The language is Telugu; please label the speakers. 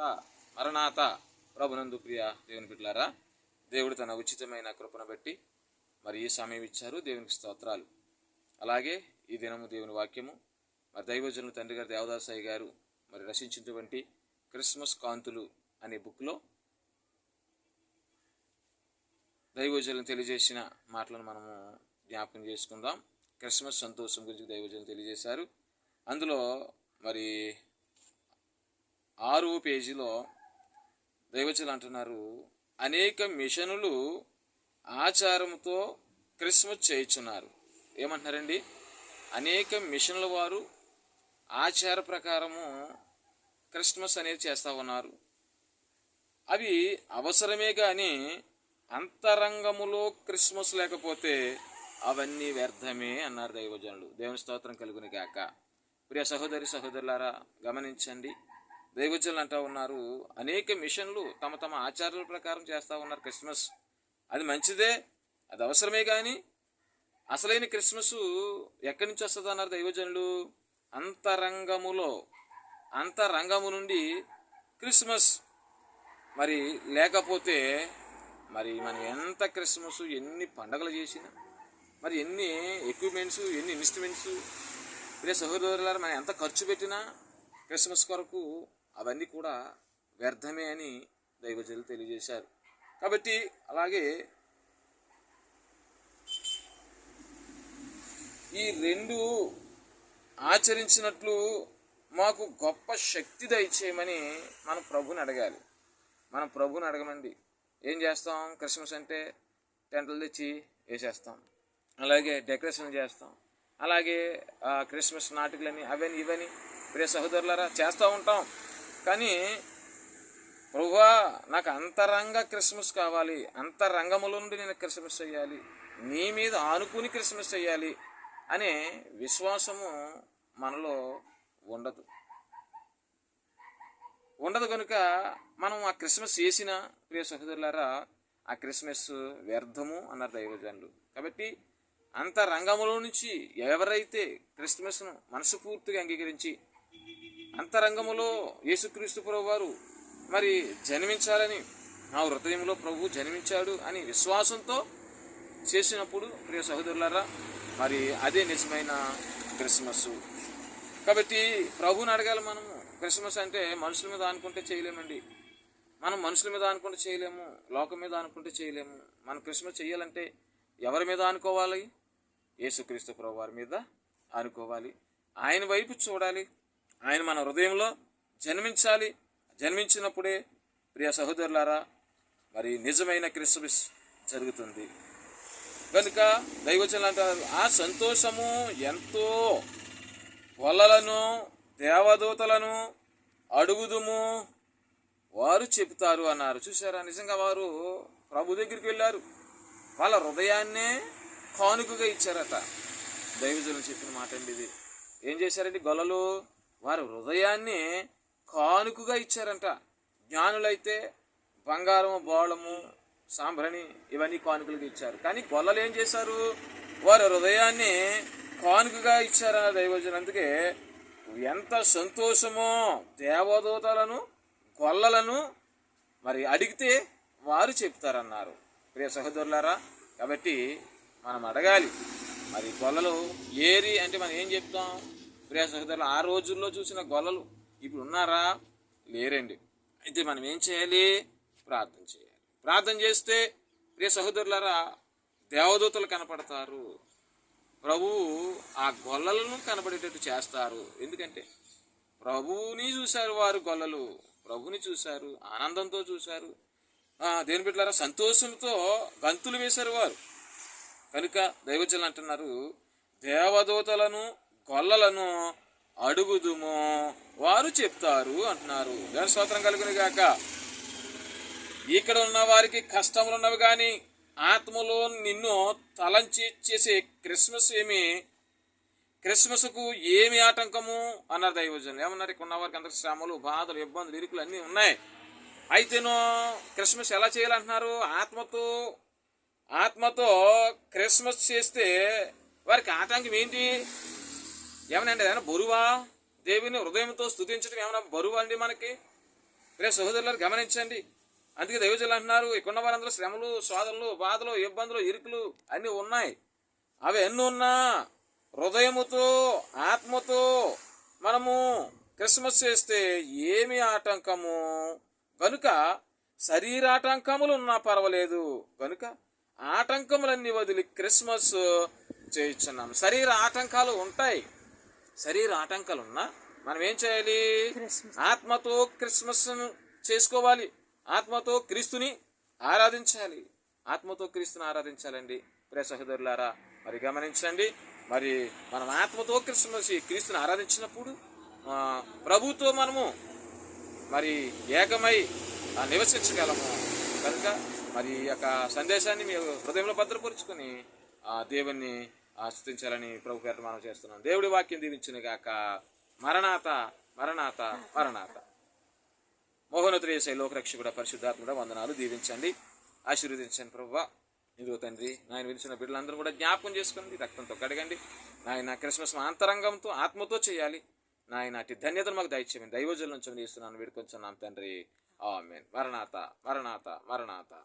Speaker 1: మరణాత ప్రభునందు ప్రియ దేవుని బిడ్డలారా దేవుడు తన ఉచితమైన కృపను బట్టి మరి ఈ సమయం ఇచ్చారు దేవునికి స్తోత్రాలు. అలాగే ఈ దినము దేవుని వాక్యము మరి దైవజనులు తండ్రి గారు దేవదాసాయి గారు మరి రచించినటువంటి క్రిస్మస్ కాంతులు అనే బుక్లో దైవజనులు తెలియజేసిన మాటలను మనము జ్ఞాపకం చేసుకుందాం. క్రిస్మస్ సంతోషం గురించి దైవజనులు తెలియజేశారు. అందులో మరి ఆరో పేజీలో దైవజనులు అంటున్నారు అనేక మిషనులు ఆచారంతో క్రిస్మస్ చేయించున్నారు. ఏమంటున్నారండి? అనేక మిషన్ల వారు ఆచార ప్రకారము క్రిస్మస్ అనేది చేస్తూ ఉన్నారు. అవి అవసరమే కానీ అంతరంగములో క్రిస్మస్ లేకపోతే అవన్నీ వ్యర్థమే అన్నారు దైవజనులు. దేవుని స్తోత్రం కలుగుని గాక. ప్రియ సహోదరి సహోదరులారా గమనించండి దైవజనులు అంటూ ఉన్నారు. అనేక మిషన్లు తమ తమ ఆచారాల ప్రకారం చేస్తూ ఉన్నారు క్రిస్మస్. అది మంచిదే అది అవసరమే కానీ అసలైన క్రిస్మస్ ఎక్కడి నుంచి వస్తుంది అన్నారు దైవజనులు. అంతరంగములో అంతరంగము నుండి క్రిస్మస్. మరి లేకపోతే మరి మనం ఎంత క్రిస్మస్ ఎన్ని పండగలు చేసినా మరి ఎన్ని ఎక్విప్మెంట్స్ ఎన్ని ఇన్స్ట్రుమెంట్స్ ఇదే సహోదరులారా మనం ఎంత ఖర్చు పెట్టినా క్రిస్మస్ కొరకు అవన్నీ కూడా వ్యర్థమే అని దైవజలు తెలియజేశారు. కాబట్టి అలాగే ఈ రెండు ఆచరించినట్లు మాకు గొప్ప శక్తి దయచేయమని మనం ప్రభుని అడగాలి. మనం ప్రభుని అడగమండి. ఏం చేస్తాం? క్రిస్మస్ అంటే టెంట్లు తెచ్చి వేసేస్తాం. అలాగే డెకరేషన్ చేస్తాం. అలాగే క్రిస్మస్ నాటకులని అవని ఇవని ప్రియ సహోదరులారా చేస్తూ ఉంటాం. కానీ ప్రభువా నాకు అంతరంగ క్రిస్మస్ కావాలి. అంతరంగములో నుండి నేను క్రిస్మస్ చేయాలి నీ మీద ఆనుకుని క్రిస్మస్ చేయాలి అనే విశ్వాసము మనలో ఉండదు. ఉండదు కనుక మనం ఆ క్రిస్మస్ చేసిన ప్రియ సహోదరులారా ఆ క్రిస్మస్ వ్యర్థము అన్నారు దైవజనులు. కాబట్టి అంత రంగములో నుంచి ఎవరైతే క్రిస్మస్ను మనసుపూర్తిగా అంగీకరించి అంతరంగములో యేసుక్రీస్తు ప్రభు వారు మరి జన్మించాలని నా హృదయంలో ప్రభు జన్మించాడు అని విశ్వాసంతో చేసినప్పుడు ప్రియ సహోదరులారా మరి అదే నిజమైన క్రిస్మస్. కాబట్టి ప్రభుని అడగాలి మనము క్రిస్మస్ అంటే మనుషుల మీద అనుకుంటే చేయలేమండి. మనం మనుషుల మీద అనుకుంటే చేయలేము లోకం మీద అనుకుంటే చేయలేము. మనం క్రిస్మస్ చేయాలంటే ఎవరి మీద అనుకోవాలి? యేసుక్రీస్తు ప్రభు వారి మీద అనుకోవాలి. ఆయన వైపు చూడాలి. ఆయన మన హృదయంలో జన్మించాలి. జన్మించినప్పుడే ప్రియ సహోదరులారా మరి నిజమైన క్రిస్మస్ జరుగుతుంది. కనుక దైవచనులు అంటారు ఆ సంతోషము ఎంతో వలలను దేవదూతలను అడుగుదుము. వారు చెబుతారు అన్నారు. చూసారా నిజంగా వారు ప్రభు దగ్గరికి వెళ్ళారు. వాళ్ళ హృదయాన్నే కానుకగా ఇచ్చారట. దైవజనులు చెప్పిన మాట అండి ఇది. ఏం చేశారండి? గొలలు వారి హృదయాన్ని కానుకగా ఇచ్చారంట. జ్ఞానులైతే బంగారము బోళము సాంబ్రణి ఇవన్నీ కానుకలుగా ఇచ్చారు. కానీ గొల్లలు ఏం చేశారు? వారి హృదయాన్ని కానుకగా ఇచ్చారన్న దైవజనులు? అందుకే ఎంత సంతోషమో దేవదూతలను గొల్లలను మరి అడిగితే వారు చెప్తారన్నారు. ప్రియ సహోదరులారా కాబట్టి మనం అడగాలి. మరి గొల్లలు ఏరి అంటే మనం ఏం చెప్తాం? ప్రియ సహోదరులు ఆ రోజుల్లో చూసిన గొల్లలు ఇప్పుడు ఉన్నారా? లేరండి. అయితే మనం ఏం చేయాలి? ప్రార్థన చేయాలి. ప్రార్థన చేస్తే ప్రియ సహోదరులారా దేవదూతలు కనపడతారు. ప్రభువు ఆ గొల్లలను కనబడేటట్టు చేస్తారు. ఎందుకంటే ప్రభువుని చూశారు వారు గొల్లలు ప్రభుని చూశారు ఆనందంతో చూశారు. దేని బిడ్డలారా సంతోషంతో గంతులు వేశారు వారు. కనుక దైవజనులు అంటున్నారు దేవదూతలను కొల్లలను అడుగుదుము వారు చెప్తారు అంటున్నారు. దాని స్తోత్రం కలుగును గాక. ఇక్కడ ఉన్న వారికి కష్టములు ఉన్నవి కానీ ఆత్మలో నిన్ను తలంచి చేసే క్రిస్మస్ ఏమి? క్రిస్మస్కు ఏమి ఆటంకము? అన్నారు దైవజనులు. ఏమన్నారు? ఇక్కడ ఉన్న వారికి అందరికి శ్రమలు బాధలు ఇబ్బందులు ఇరుకులు అన్నీ ఉన్నాయి. అయితేనో క్రిస్మస్ ఎలా చేయాలంటున్నారు? ఆత్మతో ఆత్మతో క్రిస్మస్ చేస్తే వారికి ఆటంకం ఏంటి? ఏమనండి ఏమైనా బరువా? దేవుని హృదయంతో స్థుతించడం ఏమైనా బరువా అండి మనకి? రే సహోదరులను గమనించండి. అందుకే దైవజనులు అంటున్నారు ఇక్కడ వారందరూ శ్రమలు శోధనలు బాధలు ఇబ్బందులు ఇరుకులు అన్నీ ఉన్నాయి. అవి ఎన్ని ఉన్నా హృదయముతో ఆత్మతో మనము క్రిస్మస్ చేస్తే ఏమి ఆటంకము? కనుక శరీరాటంకములు ఉన్నా పర్వాలేదు. కనుక ఆటంకములన్నీ వదిలి క్రిస్మస్ చేయించున్నాం. శరీర ఆటంకాలు ఉంటాయి. శరీర ఆటంకాలు ఉన్నా మనం ఏం చేయాలి? ఆత్మతో క్రిస్మస్ చేసుకోవాలి. ఆత్మతో క్రీస్తుని ఆరాధించాలి. ఆత్మతో క్రీస్తుని ఆరాధించాలండి. ప్రియ సహోదరులారా మరి గమనించండి. మరి మనం ఆత్మతో క్రిస్మస్ క్రీస్తుని ఆరాధించినప్పుడు ప్రభుతో మనము మరి ఏకమై నివసించగలము. కనుక మరి యొక్క సందేశాన్ని మీ హృదయంలో భద్రపరుచుకొని ఆ దేవుణ్ణి స్థుతించాలని ప్రభు పేరు మనం చేస్తున్నాం. దేవుడి వాక్యం దీవించిన గాక. మరణాత మరణాత మరణాత. మోహనతులేసే లోకరక్షకుడ పరిశుద్ధాత్ముడ వందనాలు దీవించండి. ఆశీర్వదించండి ప్రభు ఇదిగో తండ్రి నాయన విలిచిన బిడ్డలందరూ కూడా జ్ఞాపకం చేసుకోండి రక్తంతో కడగండి. నాయన క్రిస్మస్ మా అంతరంగంతో ఆత్మతో చేయాలి. నాయన అటు ధన్యతను మాకు దయచేయమని దైవజుల నుంచి చేస్తున్నాను వేడుకొంచున్నాం తండ్రి. ఆమెన్. మరణాత మరణాత మరణాత.